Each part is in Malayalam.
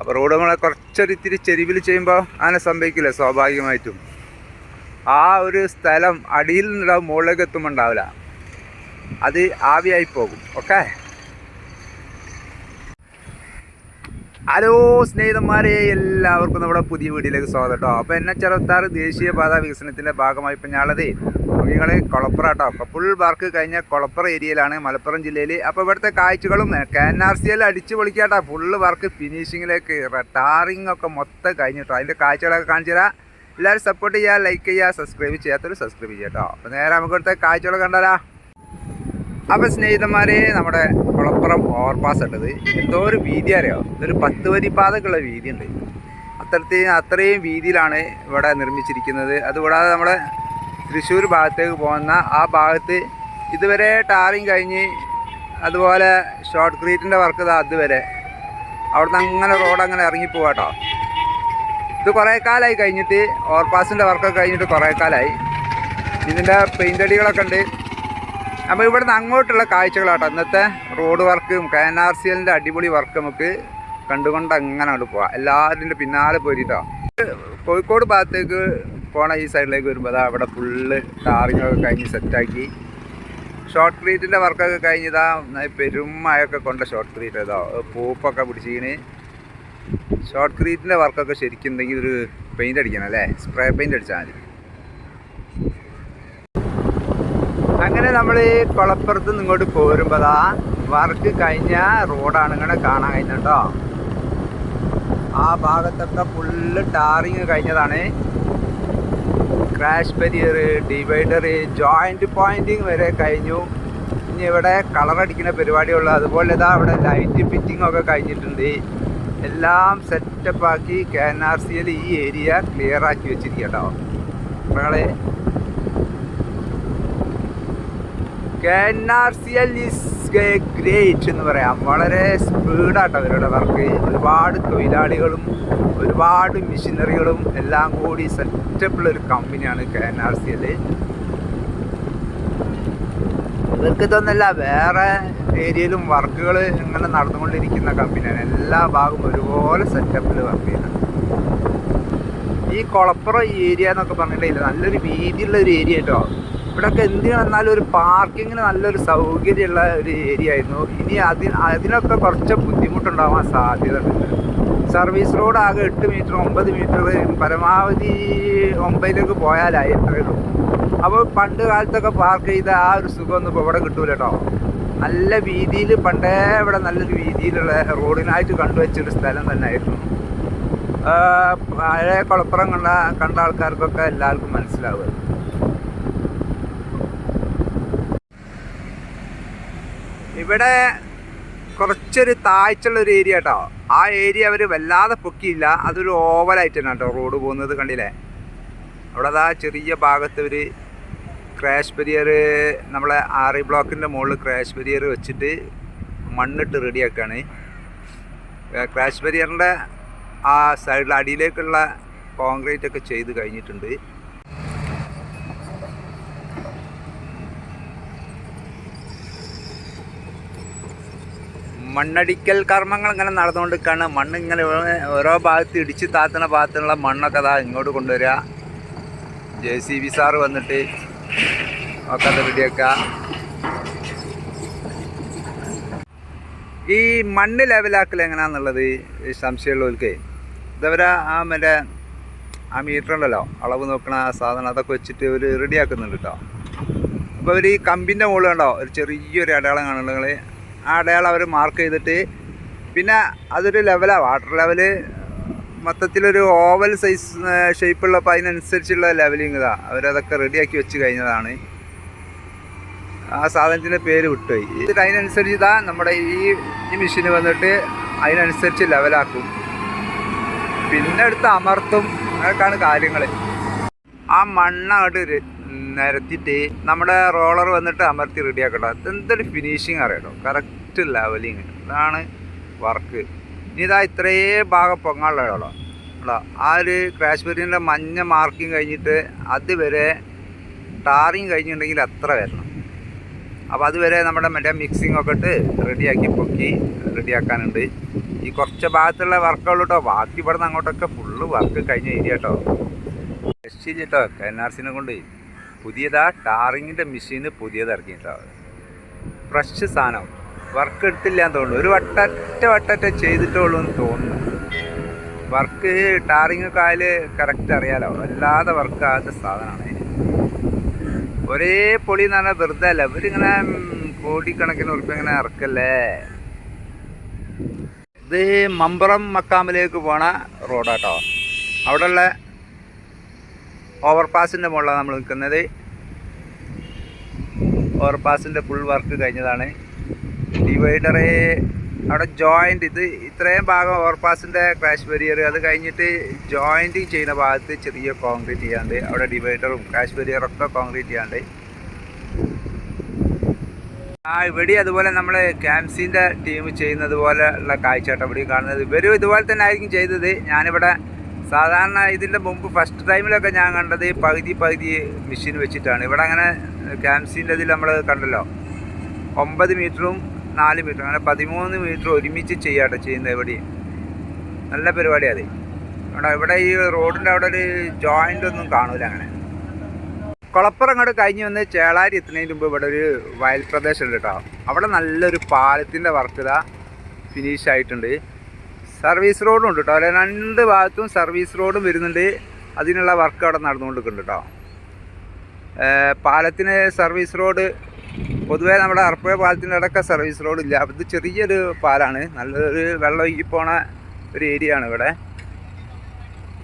അപ്പോൾ റോഡ് നമ്മളെ കുറച്ചൊരു ഇത്തിരി ചെരിവിൽ ചെയ്യുമ്പോൾ അങ്ങനെ സംഭവിക്കില്ല സ്വാഭാവികമായിട്ടും. ആ ഒരു സ്ഥലം അടിയിൽ നിന്നുണ്ടാവും മുകളിലേക്ക് എത്തുമ്പോൾ ഉണ്ടാവില്ല. അത് ആവിയായി പോകും ഓക്കെ? ഹലോ സ്നേഹിതന്മാരെ എല്ലാവർക്കും നമ്മുടെ പുതിയ വീഡിയോയിലേക്ക് സ്വാഗതം കേട്ടോ. അപ്പോൾ എന്നെ ചെറുത്താറ് ദേശീയപാത വികസനത്തിന്റെ ഭാഗമായി ഇപ്പം ഞാനുള്ളത് നിങ്ങൾ കുളപ്പുറ കേട്ടോ. അപ്പോൾ ഫുൾ വർക്ക് കഴിഞ്ഞ കുളപ്പുറ ഏരിയയിലാണ് മലപ്പുറം ജില്ലയിൽ അപ്പോൾ ഇവിടുത്തെ കാഴ്ചകളും K N R C L അടിച്ച് പൊളിക്കാട്ടോ ഫുള്ള് വർക്ക് ഫിനിഷിങ്ങിലേക്ക് ടാറിങ് ഒക്കെ മൊത്തം കഴിഞ്ഞിട്ടോ അതിന്റെ കാഴ്ചകളൊക്കെ കാണിച്ചു തരാം. എല്ലാവരും സപ്പോർട്ട് ചെയ്യുക ലൈക്ക് ചെയ്യുക സബ്സ്ക്രൈബ് ചെയ്യാത്തൊരു സബ്സ്ക്രൈബ് ചെയ്യുക കേട്ടോ. അപ്പോൾ നേരെ നമുക്ക് ഇവിടുത്തെ കാഴ്ചകളൊക്കെ കണ്ടാലാ. അപ്പോൾ സ്നേഹിതന്മാരെ നമ്മുടെ കുളപ്പുറം ഓവർപാസ് ഉള്ളത് എന്തോ ഒരു വീതി അറിയാം? ഇതൊരു പത്ത് വരി പാതക്കുള്ള വീതി ഉണ്ട്. അത്തരത്തിൽ അത്രയും വീതിയിലാണ് ഇവിടെ നിർമ്മിച്ചിരിക്കുന്നത്. അതുകൂടാതെ നമ്മുടെ തൃശ്ശൂർ ഭാഗത്തേക്ക് പോകുന്ന ആ ഭാഗത്ത് ഇതുവരെ ടാറിങ് കഴിഞ്ഞ് അതുപോലെ ഷോർട്ട് ക്രീറ്റിന്റെ വർക്ക് ഇതാ അതുവരെ. അവിടുന്ന് അങ്ങനെ റോഡ് അങ്ങനെ ഇറങ്ങി പോവാട്ടോ ഇത് കുറേ കാലമായി കഴിഞ്ഞിട്ട് ഓവർപാസിന്റെ വർക്കൊക്കെ കഴിഞ്ഞിട്ട് കുറേ കാലമായി ഇതിന്റെ പെയിന്റ് അടികളൊക്കെ ഉണ്ട്. അപ്പോൾ ഇവിടുന്ന് അങ്ങോട്ടുള്ള കാഴ്ചകളാട്ടോ ഇന്നത്തെ റോഡ് വർക്കും കെ എൻ ആർ സി എല്ലിന്റെ അടിപൊളി വർക്ക് നമുക്ക് കണ്ടുകൊണ്ട് അങ്ങനെ അങ്ങോട്ട് പോവാം. എല്ലാത്തിന്റെ പിന്നാലെ പോയിട്ടോ കോഴിക്കോട് ഭാഗത്തേക്ക് പോണ ഈ സൈഡിലേക്ക് വരുമ്പോൾ അതാ അവിടെ ഫുള്ള് ടാറിങ്ങൊക്കെ കഴിഞ്ഞ് സെറ്റാക്കി ഷോർട്ട് ക്രീറ്റിന്റെ വർക്കൊക്കെ കഴിഞ്ഞതാ പെരുമയൊക്കെ കൊണ്ട ഷോർട്ട് ക്രീറ്റ് ഏതോ പൂപ്പൊക്കെ പിടിച്ചിന്. ഷോർട്ട് ക്രീറ്റിന്റെ വർക്കൊക്കെ ശരിക്കും എന്തെങ്കിലും ഒരു പെയിന്റ് അടിക്കണം അല്ലേ? സ്പ്രേ പെയിന്റ് അടിച്ചാൽ മതി. അങ്ങനെ നമ്മൾ ഈ കുളപ്പുറത്ത് നിന്ന് ഇങ്ങോട്ട് പോരുമ്പോൾ അതാ വർക്ക് കഴിഞ്ഞ റോഡാണ് ഇങ്ങനെ കാണാൻ കഴിഞ്ഞിട്ടോ ആ ഭാഗത്തൊക്കെ ഫുള്ള് ടാറിങ് കഴിഞ്ഞതാണ്. Crash barrier divider joint pointing വരെ കഴിഞ്ഞു. ഇനി ഇവിടെ കളർ അടിക്കുന്ന പരിപാടിയുള്ളൂ. അതുപോലെ ഇതാ അവിടെ ലൈറ്റ് ഫിറ്റിംഗ് ഒക്കെ കഴിഞ്ഞിട്ടുണ്ട്. എല്ലാം സെറ്റപ്പ് ആക്കി കെ എൻ ആർ സിയിൽ ഈ ഏരിയ ക്ലിയർ ആക്കി വെച്ചിരിക്കുക കേട്ടോ നിങ്ങളെ ഗ്രേറ്റ് എന്ന് പറയാം. വളരെ സ്പീഡാട്ടോ അവരുടെ വർക്ക് ഒരുപാട് തൊഴിലാളികളും ഒരുപാട് മെഷീനറികളും എല്ലാം കൂടി സെറ്റപ്പുള്ള ഒരു കമ്പനിയാണ് K N R C L ഇവർക്ക് ഇതൊന്നല്ല വേറെ ഏരിയയിലും വർക്കുകൾ ഇങ്ങനെ നടന്നുകൊണ്ടിരിക്കുന്ന കമ്പനിയാണ് എല്ലാ ഭാഗവും ഒരുപോലെ സെറ്റപ്പിൽ വർക്ക് ചെയ്യുന്നത്. ഈ കൊളപ്പുറം ഏരിയ എന്നൊക്കെ പറഞ്ഞിട്ടില്ല നല്ലൊരു വീതിയുള്ള ഒരു ഏരിയ കേട്ടോ ഇവിടെയൊക്കെ എന്തിനു വന്നാലും ഒരു പാർക്കിങ്ങിന് നല്ലൊരു സൗകര്യമുള്ള ഒരു ഏരിയ ആയിരുന്നു. ഇനി അതിന് അതിനൊക്കെ കുറച്ച് ബുദ്ധിമുട്ടുണ്ടാവാൻ സാധ്യത ഉണ്ട് സർവീസ് റോഡ് ആകെ എട്ട് മീറ്റർ ഒമ്പത് മീറ്റർ പരമാവധി ഒമ്പതിലേക്ക് പോയാലായി എത്രയേ ഉള്ളൂ. അപ്പോൾ പണ്ട് കാലത്തൊക്കെ പാർക്ക് ചെയ്ത ആ ഒരു സുഖമൊന്നും ഇപ്പോൾ ഇവിടെ കിട്ടൂല കേട്ടോ. നല്ല വീതിയിൽ പണ്ടേ ഇവിടെ നല്ലൊരു വീതിയിലുള്ള റോഡിനായിട്ട് കണ്ടുവച്ചൊരു സ്ഥലം തന്നെയായിരുന്നു. പഴയ കുളപ്പുറം കണ്ട കണ്ട ആൾക്കാർക്കൊക്കെ എല്ലാവർക്കും മനസ്സിലാവുക. ഇവിടെ കുറച്ചൊരു താഴ്ചയുള്ള ഒരു ഏരിയ കേട്ടോ ആ ഏരിയ അവർ വല്ലാതെ പൊക്കിയില്ല. അതൊരു ഓവലായിട്ട് തന്നെ കേട്ടോ റോഡ് പോകുന്നത് കണ്ടില്ലേ? അവിടെ അതാ ചെറിയ ഭാഗത്ത് ഒരു ക്രാഷ് ബരിയർ നമ്മളെ ആറി ബ്ലോക്കിന്റെ മുകളിൽ ക്രാഷ് ബരിയർ വെച്ചിട്ട് മണ്ണിട്ട് റെഡിയാക്കുകയാണ് ക്രാഷ് ബരിയറിന്റെ ആ സൈഡിൽ അടിയിലേക്കുള്ള കോൺക്രീറ്റ് ഒക്കെ ചെയ്ത് കഴിഞ്ഞിട്ടുണ്ട്. മണ്ണടിക്കൽ കർമ്മങ്ങൾ ഇങ്ങനെ നടന്നുകൊണ്ടിരിക്കുകയാണ് മണ്ണ് ഇങ്ങനെ ഓരോ ഭാഗത്ത് ഇടിച്ച് താത്തുന്ന ഭാഗത്തുള്ള മണ്ണൊക്കെ അതാ ഇങ്ങോട്ട് കൊണ്ടുവരിക ജെ സി ബി സാറ് വന്നിട്ട് ഒക്കെ അത് ഈ മണ്ണ് ലെവലാക്കൽ എങ്ങനെയാണെന്നുള്ളത് സംശയമുള്ളവർക്ക് ഇതവരെ ആ മറ്റേ ആ മീറ്റർ ഉണ്ടല്ലോ അളവ് നോക്കണ ആ സാധനം അതൊക്കെ വെച്ചിട്ട് ഇവർ റെഡിയാക്കുന്നുണ്ട് കേട്ടോ അപ്പോൾ ഇവർ ഈ കമ്പിന്റെ മുകളിൽ കണ്ടോ ഒരു ചെറിയൊരു അടയാളം കാണുന്നത് അടയാളം അവർ മാർക്ക് ചെയ്തിട്ട് പിന്നെ അതൊരു ലെവലാണ് വാട്ടർ ലെവൽ മൊത്തത്തിലൊരു ഓവൽ സൈസ് ഷേപ്പുള്ളപ്പോൾ അതിനനുസരിച്ചുള്ള ലെവലിങ് ഇതാ. അവരതൊക്കെ റെഡിയാക്കി വെച്ച് കഴിഞ്ഞതാണ്. ആ സാധനത്തിന്റെ പേര് വിട്ടുപോയി. ഇത് അതിനനുസരിച്ച് ഇതാ നമ്മുടെ ഈ ഈ മെഷീന് വന്നിട്ട് അതിനനുസരിച്ച് ലെവലാക്കും പിന്നെ എടുത്ത് അമർത്തും. അതൊക്കെയാണ് കാര്യങ്ങൾ ആ മണ്ണ് അങ്ങോട്ട് നിരത്തിയിട്ട് നമ്മുടെ റോളർ വന്നിട്ട് അമർത്തി റെഡിയാക്കട്ടോ എന്തൊരു ഫിനിഷിങ് അറിയട്ടോ കറക്റ്റ് ലെവലിങ് അതാണ് വർക്ക് ഇനി ഇതാ ഇത്രേ ഭാഗം പൊങ്ങാനുള്ളതോ കേട്ടോ ആ ഒരു ബെറിന്റെ മഞ്ഞ മാർക്കിങ് കഴിഞ്ഞിട്ട് അതുവരെ ടാറിങ് കഴിഞ്ഞിട്ടുണ്ടെങ്കിൽ അത്ര വരണം. അപ്പോൾ അതുവരെ നമ്മുടെ മറ്റേ മിക്സിംഗ് ഒക്കെ ഇട്ട് റെഡിയാക്കി പൊക്കി റെഡിയാക്കാനുണ്ട് ഈ കുറച്ച് ഭാഗത്തുള്ള വർക്കുള്ളൂ കേട്ടോ ബാക്കി ഇവിടെ നിന്ന് അങ്ങോട്ടൊക്കെ ഫുള്ള് വർക്ക് കഴിഞ്ഞ ഏരിയ കേട്ടോ രക്ഷില്ല കേട്ടോ എൻ ആർ സിനെ കൊണ്ട്. പുതിയതാ ടാറിങ്ങിന്റെ മെഷീന് പുതിയത് ഇറക്കി ഫ്രഷ് സാധനം. വർക്ക് എടുത്തില്ല എന്ന് തോന്നുന്നു. ഒരു വട്ടറ്റ വട്ടറ്റ ചെയ്തിട്ടുള്ളൂ എന്ന് തോന്നുന്നു. വർക്ക് ടാറിങ് കാൽ കറക്റ്റ് അറിയാലോ. അല്ലാതെ വർക്ക് ആകാത്ത സാധനമാണ്. ഒരേ പൊളി എന്ന് പറഞ്ഞാൽ വെറുതെ അല്ല. ഇവരിങ്ങനെ കോടിക്കണക്കിന് ഉറുപ്പ് ഇങ്ങനെ ഇറക്കല്ലേ? ഇത് മമ്പറം മക്കാമിലേക്ക് പോണ റോഡാട്ടോ. അവിടെയുള്ള ഓവർപാസിന്റെ മുകളിലാണ് നമ്മൾ നിൽക്കുന്നത്. ഓവർപാസിന്റെ ഫുൾ വർക്ക് കഴിഞ്ഞതാണ്. ഡിവൈഡറ് അവിടെ ജോയിന്റ് ഇത് ഇത്രയും ഭാഗം ഓവർപാസിന്റെ ക്രാഷ് ബരിയർ അത് കഴിഞ്ഞിട്ട് ജോയിന്റിങ് ചെയ്യുന്ന ഭാഗത്ത് ചെറിയ കോൺക്രീറ്റ് ചെയ്യാണ്ട് അവിടെ ഡിവൈഡറും ക്രാഷ് ബരിയറും ഒക്കെ കോൺക്രീറ്റ് ചെയ്യാണ്ട്. ആ ഇവിടെ അതുപോലെ നമ്മൾ ക്യാംസിന്റെ ടീം ചെയ്യുന്നത് പോലെ ഉള്ള കാഴ്ചയാട്ടോ ഇവിടെ കാണുന്നത്. ഇവരും ഇതുപോലെ തന്നെ ആയിരിക്കും ചെയ്തത്. ഞാനിവിടെ സാധാരണ ഇതിന്റെ മുമ്പ് ഫസ്റ്റ് ടൈമിലൊക്കെ ഞാൻ കണ്ടത് പകുതി പകുതി മെഷീൻ വെച്ചിട്ടാണ്. ഇവിടെ അങ്ങനെ ക്യാംസിന്റെ ഇതിൽ നമ്മൾ കണ്ടല്ലോ. ഒമ്പത് മീറ്ററും നാല് മീറ്ററും അങ്ങനെ പതിമൂന്ന് മീറ്റർ ഒരുമിച്ച് ചെയ്യാട്ടോ ചെയ്യുന്നത് എവിടെയും. നല്ല പരിപാടിയാണ് ഇവിടെ ഇവിടെ ഈ റോഡിന്റെ അവിടെ ഒരു ജോയിന്റ് ഒന്നും കാണൂല അങ്ങനെ. കുളപ്പുറം അങ്ങോട്ട് കഴിഞ്ഞ് വന്ന് ചേളാരി എത്തുന്നതിന് മുമ്പ് ഇവിടെ ഒരു വയൽ പ്രദേശമുണ്ട് കേട്ടോ. അവിടെ നല്ലൊരു പാലത്തിന്റെ വർക്ക് ഫിനിഷ് ആയിട്ടുണ്ട്. സർവീസ് റോഡും ഉണ്ട് കേട്ടോ. അല്ലെ രണ്ട് ഭാഗത്തും സർവീസ് റോഡും വരുന്നുണ്ട്. അതിനുള്ള വർക്ക് അവിടെ നടന്നുകൊണ്ടിരിക്കുന്നുണ്ട് കേട്ടോ. പാലത്തിന് സർവീസ് റോഡ് പൊതുവേ നമ്മുടെ അർപ്പയ പാലത്തിന്റെ അടക്കം സർവീസ് റോഡ് ഇല്ല. ഇത് ചെറിയൊരു പാലാണ്. നല്ലൊരു വെള്ളം ഒഴുകി പോണ ഒരു ഏരിയ ആണ് ഇവിടെ.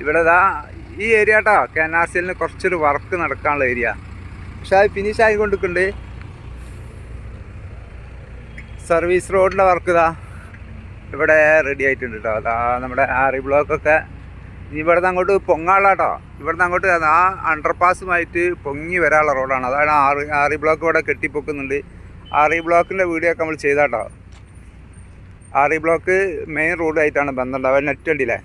ഇവിടെ ഇതാ ഈ ഏരിയ കേട്ടോ കെ എൻ ആർ സി എല്ലിന് കുറച്ചൊരു വർക്ക് നടക്കാനുള്ള ഏരിയ പക്ഷെ അത് ഫിനിഷ് ആയിക്കൊണ്ടിരിക്കുന്നുണ്ട്. സർവീസ് റോഡിന്റെ വർക്ക് ഇതാ ഇവിടെ റെഡി ആയിട്ടുണ്ട് കേട്ടോ അതാ നമ്മുടെ ആറി ബ്ലോക്കൊക്കെ ഇനി ഇവിടെ നിന്ന് അങ്ങോട്ട് പൊങ്ങാള കേട്ടോ ഇവിടെ നിന്ന് അങ്ങോട്ട് ആ അണ്ടർപാസുമായിട്ട് പൊങ്ങി വരാനുള്ള റോഡാണ് അതാണ് ആറി ആറി ബ്ലോക്ക് ഇവിടെ കെട്ടിപ്പൊക്കുന്നുണ്ട്. ആറി ബ്ലോക്കിന്റെ വീഡിയോ ഒക്കെ നമ്മൾ ചെയ്താട്ടോ. ആറി ബ്ലോക്ക് മെയിൻ റോഡായിട്ടാണ് ബന്ധമുണ്ടാവുക നെറ്റ് ഉണ്ടില്ലേ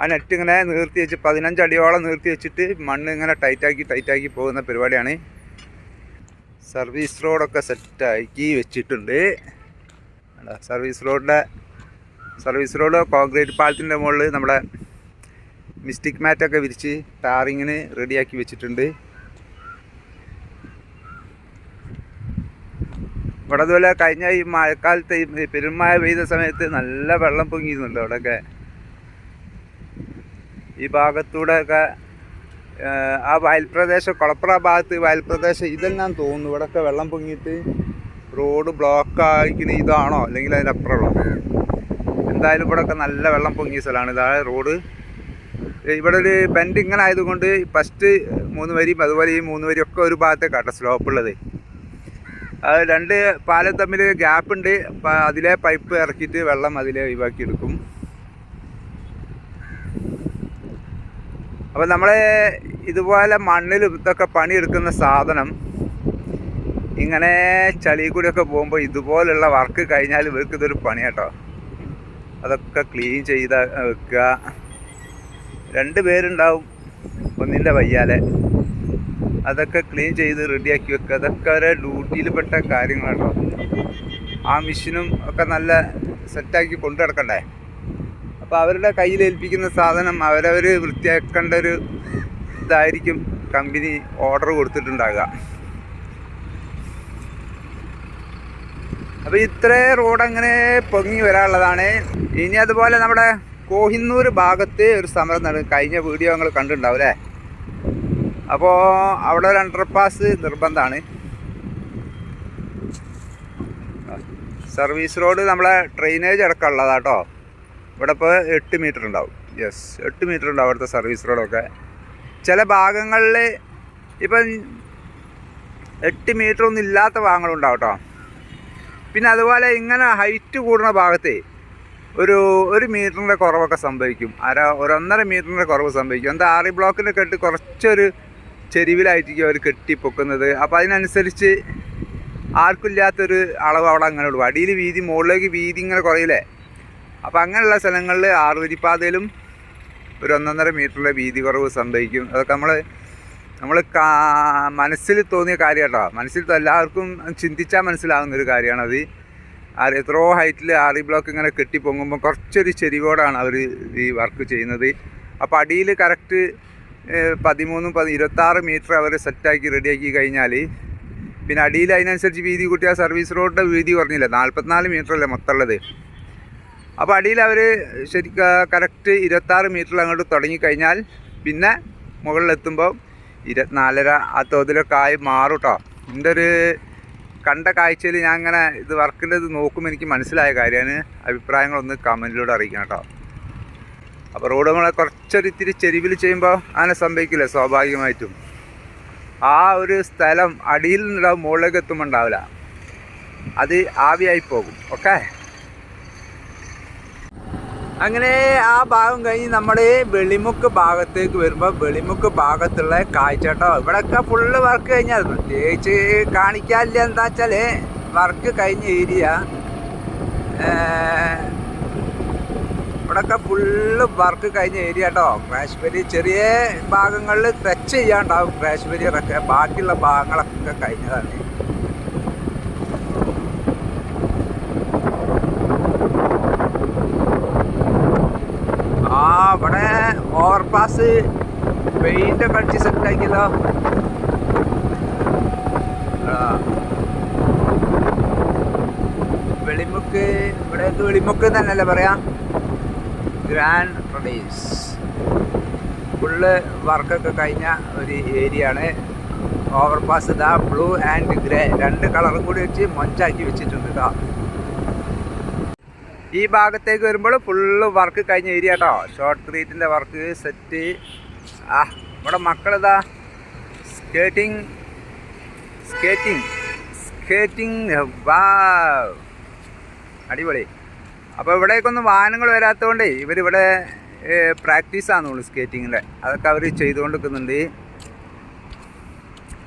ആ നെറ്റ് ഇങ്ങനെ നിർത്തി വെച്ച് പതിനഞ്ച് അടിയോളം നിർത്തി വെച്ചിട്ട് മണ്ണ് ഇങ്ങനെ ടൈറ്റാക്കി ടൈറ്റാക്കി പോകുന്ന പരിപാടിയാണ്. സർവീസ് റോഡൊക്കെ സെറ്റാക്കി വെച്ചിട്ടുണ്ട്? സർവീസ് റോഡിന്റെ സർവീസ് റോഡ് കോൺക്രീറ്റ് പാലത്തിന്റെ മുകളിൽ നമ്മുടെ മിസ്റ്റിക് മാറ്റൊക്കെ വിരിച്ച് ടാറിങ്ങിന് റെഡിയാക്കി വെച്ചിട്ടുണ്ട്. ഇവിടെ അതുപോലെ കഴിഞ്ഞ ഈ മഴക്കാലത്ത് ഈ പെരുമഴ പെയ്ത സമയത്ത് നല്ല വെള്ളം പൊങ്ങിയിരുന്നുണ്ട് അവിടെയൊക്കെ. ഈ ഭാഗത്തൂടെ ഒക്കെ ആ വയൽ പ്രദേശം കുളപ്പുറ ഭാഗത്ത് വയൽ പ്രദേശം ഇതെല്ലാം തോന്നുന്നു? ഇവിടെയൊക്കെ വെള്ളം പൊങ്ങിയിട്ട് റോഡ് ബ്ലോക്ക് ആയിരിക്കുന്ന ഇതാണോ? അല്ലെങ്കിൽ അതിന്റെ എന്തായാലും എന്തായാലും ഇവിടെയൊക്കെ നല്ല വെള്ളം പൊങ്ങിയ സ്ഥലമാണ്. ഇതാ റോഡ്. ഇവിടെ ഒരു ബെൻഡ് ഇങ്ങനെ ആയതുകൊണ്ട് ഫസ്റ്റ് മൂന്ന് വരിയും അതുപോലെ ഈ മൂന്ന് വരിയൊക്കെ ഒരു ഭാഗത്തേക്കാട്ടോ സ്ലോപ്പ് ഉള്ളത്. അത് രണ്ട് പാലം തമ്മിൽ ഗ്യാപ്പ് ഉണ്ട്. അതിലെ പൈപ്പ് ഇറക്കിയിട്ട് വെള്ളം അതിലെ ഒഴിവാക്കി എടുക്കും അപ്പം നമ്മൾ ഇതുപോലെ മണ്ണിൽ ഇതൊക്കെ പണിയെടുക്കുന്ന സാധനം ഇങ്ങനെ ചളി കൂടിയൊക്കെ പോകുമ്പോൾ ഇതുപോലുള്ള വർക്ക് കഴിഞ്ഞാൽ ഇവർക്ക് ഇതൊരു പണി കേട്ടോ. അതൊക്കെ ക്ലീൻ ചെയ്ത് വെക്കുക. രണ്ട് പേരുണ്ടാവും ഒന്നിന്റെ വയ്യാലെ. അതൊക്കെ ക്ലീൻ ചെയ്ത് റെഡിയാക്കി വെക്കുക. അതൊക്കെ അവരെ ഡ്യൂട്ടിയിൽപ്പെട്ട കാര്യങ്ങളാട്ടോ ആ മെഷീനും ഒക്കെ നല്ല സെറ്റാക്കി കൊണ്ടു നടക്കണ്ടേ? അപ്പോൾ അവരുടെ കയ്യിൽ ഏൽപ്പിക്കുന്ന സാധനം അവരവർ വൃത്തിയാക്കേണ്ട ഒരു ഇതായിരിക്കും. കമ്പനി ഓർഡർ കൊടുത്തിട്ടുണ്ടാകുക അപ്പോൾ ഇത്രേ റോഡ് അങ്ങനെ പൊങ്ങി വരാനുള്ളതാണ്. ഇനി അതുപോലെ നമ്മുടെ കോഹിന്നൂർ ഭാഗത്ത് ഒരു സമരം നടക്കും കഴിഞ്ഞ വീഡിയോ നിങ്ങൾ കണ്ടിട്ടുണ്ടാവും അല്ലേ? അപ്പോൾ അവിടെ ഒരു അണ്ടർപാസ് നിർബന്ധമാണ്. സർവീസ് റോഡ് നമ്മളെ ഡ്രെയിനേജ് അടക്കം കേട്ടോ ഇവിടെ ഇപ്പോൾ എട്ട് മീറ്റർ ഉണ്ടാവും. യെസ് എട്ട് മീറ്റർ ഉണ്ടാവും അവിടുത്തെ സർവീസ് റോഡൊക്കെ ചില ഭാഗങ്ങളിൽ ഇപ്പം എട്ട് മീറ്റർ ഒന്നും ഇല്ലാത്ത ഭാഗങ്ങളുണ്ടാവും കേട്ടോ പിന്നെ അതുപോലെ ഇങ്ങനെ ഹൈറ്റ് കൂടുന്ന ഭാഗത്തെ ഒരു ഒരു മീറ്ററിന്റെ കുറവൊക്കെ സംഭവിക്കും. അര ഒരൊന്നര മീറ്ററിന്റെ കുറവ് സംഭവിക്കും. എന്താ ആറി ബ്ലോക്കിന്റെ കെട്ട് കുറച്ചൊരു ചെരിവിലായിരിക്കും അവർ കെട്ടി പൊക്കുന്നത് അപ്പോൾ അതിനനുസരിച്ച് ആർക്കും ഇല്ലാത്തൊരു അളവ് അവിടെ അങ്ങനെ ഉള്ളൂ. അടിയിൽ വീതി മുകളിലേക്ക് വീതി ഇങ്ങനെ കുറയില്ലേ? അപ്പോൾ അങ്ങനെയുള്ള സ്ഥലങ്ങളിൽ ആറുവരിപ്പാതയിലും ഒരു ഒന്നൊന്നര മീറ്ററിലെ വീതി കുറവ് സംഭവിക്കും. അതൊക്കെ നമ്മൾ നമ്മൾ മനസ്സിൽ തോന്നിയ കാര്യം കേട്ടോ മനസ്സിൽ എല്ലാവർക്കും ചിന്തിച്ചാൽ മനസ്സിലാവുന്ന ഒരു കാര്യമാണത് ആറ് എത്രയോ ഹൈറ്റിൽ ആറി ബ്ലോക്ക് ഇങ്ങനെ കെട്ടി പൊങ്ങുമ്പോൾ കുറച്ചൊരു ചെരിവോടാണ് അവർ ഈ വർക്ക് ചെയ്യുന്നത്. അപ്പോൾ അടിയിൽ കറക്റ്റ് പതിമൂന്നും പതി ഇരുപത്താറ് മീറ്റർ അവർ സെറ്റാക്കി റെഡിയാക്കി കഴിഞ്ഞാൽ പിന്നെ അടിയിൽ അതിനനുസരിച്ച് വീതി കൂട്ടിയ സർവീസ് റോഡിന്റെ വീതി കുറഞ്ഞില്ല. നാൽപ്പത്തിനാല് മീറ്റർ അല്ലേ മൊത്തമുള്ളത്. അപ്പോൾ അടിയിൽ അവർ ശരിക്കും കറക്റ്റ് ഇരുപത്താറ് മീറ്ററിൽ അങ്ങോട്ട് തുടങ്ങിക്കഴിഞ്ഞാൽ പിന്നെ മുകളിലെത്തുമ്പോൾ ഇരുപത്തിനാലര ആ തോതിലൊക്കെ ആയി മാറും കേട്ടോ എന്റെ ഒരു കണ്ട കാഴ്ചയിൽ ഞാൻ അങ്ങനെ ഇത് വർക്കിന്റെ ഇത് നോക്കുമ്പോൾ എനിക്ക് മനസ്സിലായ കാര്യമാണ് അഭിപ്രായങ്ങളൊന്ന് കമന്റിലൂടെ അറിയിക്കണം കേട്ടോ അപ്പോൾ റോഡ് നമ്മളെ കുറച്ചൊരു ഇത്തിരി ചെരിവിൽ ചെയ്യുമ്പോൾ അങ്ങനെ സംഭവിക്കില്ല? സ്വാഭാവികമായിട്ടും. ആ ഒരു സ്ഥലം അടിയിൽ നിന്നുണ്ടാവും മുകളിലേക്ക് എത്തുമ്പോൾ ഉണ്ടാവില്ല. അത് ആവിയായി പോകും. ഓക്കെ അങ്ങനെ ആ ഭാഗം കഴിഞ്ഞ് നമ്മൾ വെളിമുക്ക് ഭാഗത്തേക്ക് വരുമ്പോൾ വെളിമുക്ക് ഭാഗത്തുള്ള കാഴ്ചട്ടോ. ഇവിടെയൊക്കെ ഫുള്ള് വർക്ക് കഴിഞ്ഞാൽ പ്രത്യേകിച്ച് കാണിക്കാനില്ല. എന്താ വെച്ചാൽ വർക്ക് കഴിഞ്ഞ ഏരിയ ഇവിടെയൊക്കെ ഫുള്ള് വർക്ക് കഴിഞ്ഞ ഏരിയ കേട്ടോ കാശ്മീരി ചെറിയ ഭാഗങ്ങളിൽ ടച്ച് ചെയ്യാണ്ടാവും. ക്രാഷ്ബെരിയൊക്കെ ബാക്കിയുള്ള ഭാഗങ്ങളൊക്കെ കഴിഞ്ഞതാണ് ആ ഇവിടെ ഓവർപാസ് പെയിന്റ് ഒക്കെ അടിച്ച് സെറ്റ് ആക്കിയല്ലോ ആ. വെളിമുക്ക് ഇവിടെ വെളിമുക്ക് തന്നെയല്ലേ പറയാ? ഗ്രാൻഡ് പ്രദേശ് ഫുള്ള് വർക്കൊക്കെ കഴിഞ്ഞ ഒരു ഏരിയ ആണ്. ഓവർപാസ് ഇതാ ബ്ലൂ ആൻഡ് ഗ്രേ രണ്ട് കളറും കൂടി വെച്ച് മൊഞ്ചാക്കി വെച്ചിട്ടുണ്ട് കേട്ടോ ഈ ഭാഗത്തേക്ക് വരുമ്പോൾ ഫുള്ള് വർക്ക് കഴിഞ്ഞ ഏരിയ കേട്ടോ ഷോർട്ട് ക്രീറ്റിന്റെ വർക്ക് സെറ്റ് ആ ഇവിടെ മക്കളിതാ? സ്കേറ്റിംഗ് സ്കേറ്റിംഗ് സ്കേറ്റിംഗ് വാ അടിപൊളി. അപ്പോൾ ഇവിടേക്കൊന്നും വാഹനങ്ങൾ വരാത്തതുകൊണ്ട് ഇവരിവിടെ പ്രാക്ടീസ് ആണെന്നുള്ളൂ സ്കേറ്റിങ്ങിന്റെ അതൊക്കെ അവർ ചെയ്തുകൊണ്ട് നിൽക്കുന്നുണ്ട്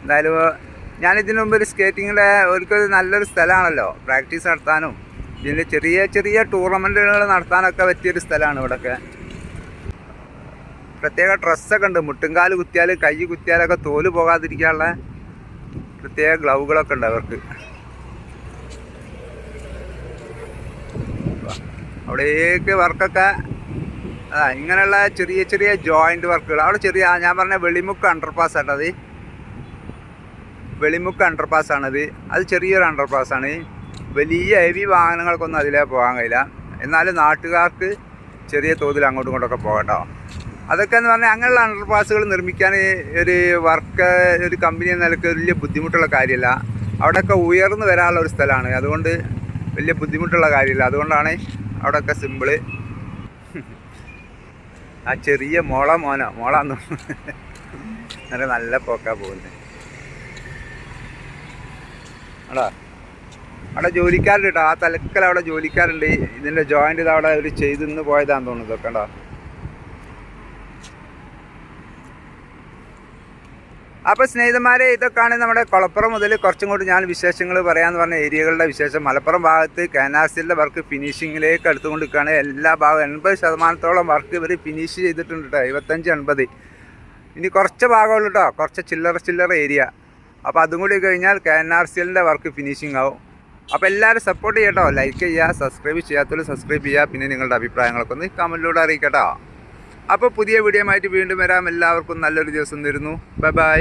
എന്തായാലും ഞാനിതിനു മുമ്പ് ഒരു സ്കേറ്റിങ്ങിന്റെ ഒരിക്കലും നല്ലൊരു സ്ഥലമാണല്ലോ. പ്രാക്ടീസ് നടത്താനും. ഇതിൽ ചെറിയ ചെറിയ ടൂർണമെന്റുകൾ നടത്താനൊക്കെ പറ്റിയൊരു സ്ഥലമാണ് ഇവിടെയൊക്കെ പ്രത്യേക ഡ്രസ്സൊക്കെ ഉണ്ട്. മുട്ടുംകാൽ കുത്തിയാൽ കൈ കുത്തിയാലൊക്കെ തോൽ പോകാതിരിക്കാനുള്ള പ്രത്യേക ഗ്ലൗകളൊക്കെ ഉണ്ട് അവർക്ക്. അവിടേക്ക് വർക്കൊക്കെ ആ ഇങ്ങനെയുള്ള ചെറിയ ചെറിയ ജോയിന്റ് വർക്കുകൾ അവിടെ ചെറിയ ഞാൻ പറഞ്ഞ വെളിമുക്ക് അണ്ടർപാസ് ആട്ടത് വെളിമുക്ക് അണ്ടർപാസ് ആണത്. അത് ചെറിയൊരു അണ്ടർപാസ് ആണ്. വലിയ ഹെവി വാഹനങ്ങൾക്കൊന്നും അതിലേ പോകാൻ കഴിയില്ല. എന്നാലും നാട്ടുകാർക്ക് ചെറിയ തോതിൽ അങ്ങോട്ടും ഇങ്ങോട്ടൊക്കെ പോകട്ടോ. അതൊക്കെ എന്ന് പറഞ്ഞാൽ അങ്ങനെയുള്ള അണ്ടർപാസുകൾ നിർമ്മിക്കാൻ ഒരു വർക്ക് ഒരു കമ്പനി എന്ന നിലയ്ക്ക് വലിയ ബുദ്ധിമുട്ടുള്ള കാര്യമല്ല അവിടെയൊക്കെ ഉയർന്നു വരാനുള്ള ഒരു സ്ഥലമാണ്. അതുകൊണ്ട് വലിയ ബുദ്ധിമുട്ടുള്ള കാര്യമില്ല അതുകൊണ്ടാണ് അവിടെയൊക്കെ സിമ്പിൾ ആ ചെറിയ മോള മോന മോളാന്ന് നല്ല നല്ല പോക്കാ പോകുന്നത് അടാ അവിടെ ജോലിക്കാരുണ്ട് കേട്ടോ ആ തലക്കൽ അവിടെ ജോലിക്കാരുണ്ട്. ഇതിന്റെ ജോയിന്റ് ഇത് അവിടെ അവർ ചെയ്തിന്ന് പോയതാന്ന് തോന്നുന്നു. ഇതൊക്കെ അപ്പൊ സ്നേഹിതന്മാരെ ഇതൊക്കെയാണ് നമ്മുടെ കൊളപ്പുറം മുതൽ കുറച്ചും കൂടി ഞാൻ വിശേഷങ്ങൾ പറയാമെന്ന് പറഞ്ഞ ഏരിയകളുടെ വിശേഷം. മലപ്പുറം ഭാഗത്ത് കാനാസിലെ വർക്ക് ഫിനിഷിങ്ങിലേക്ക് എടുത്തുകൊണ്ട് നിൽക്കുകയാണ് എല്ലാ ഭാഗവും എൺപത് ശതമാനത്തോളം വർക്ക് ഇവർ ഫിനിഷ് ചെയ്തിട്ടുണ്ട് കേട്ടോ ഇരുപത്തഞ്ച് എൺപത്. ഇനി കുറച്ച് ഭാഗമുള്ളൂ കേട്ടോ കുറച്ച് ചില്ലറ ചില്ലറ ഏരിയ അപ്പോൾ അതും കൂടി കഴിഞ്ഞാൽ കെ എൻ ആർ സി എല്ലിന്റെ വർക്ക് ഫിനിഷിംഗ് ആവും. അപ്പോൾ എല്ലാവരും സപ്പോർട്ട് ചെയ്യട്ടോ. ലൈക്ക് ചെയ്യുക സബ്സ്ക്രൈബ് ചെയ്യാത്തവർ സബ്സ്ക്രൈബ് ചെയ്യുക പിന്നെ നിങ്ങളുടെ അഭിപ്രായങ്ങളൊക്കെ ഒന്ന് കമന്റിലൂടെ അറിയിക്കട്ടോ. അപ്പോൾ പുതിയ വീഡിയോ ആയിട്ട് വീണ്ടും വരാം. എല്ലാവർക്കും നല്ലൊരു ദിവസം തരുന്നു. Bye bye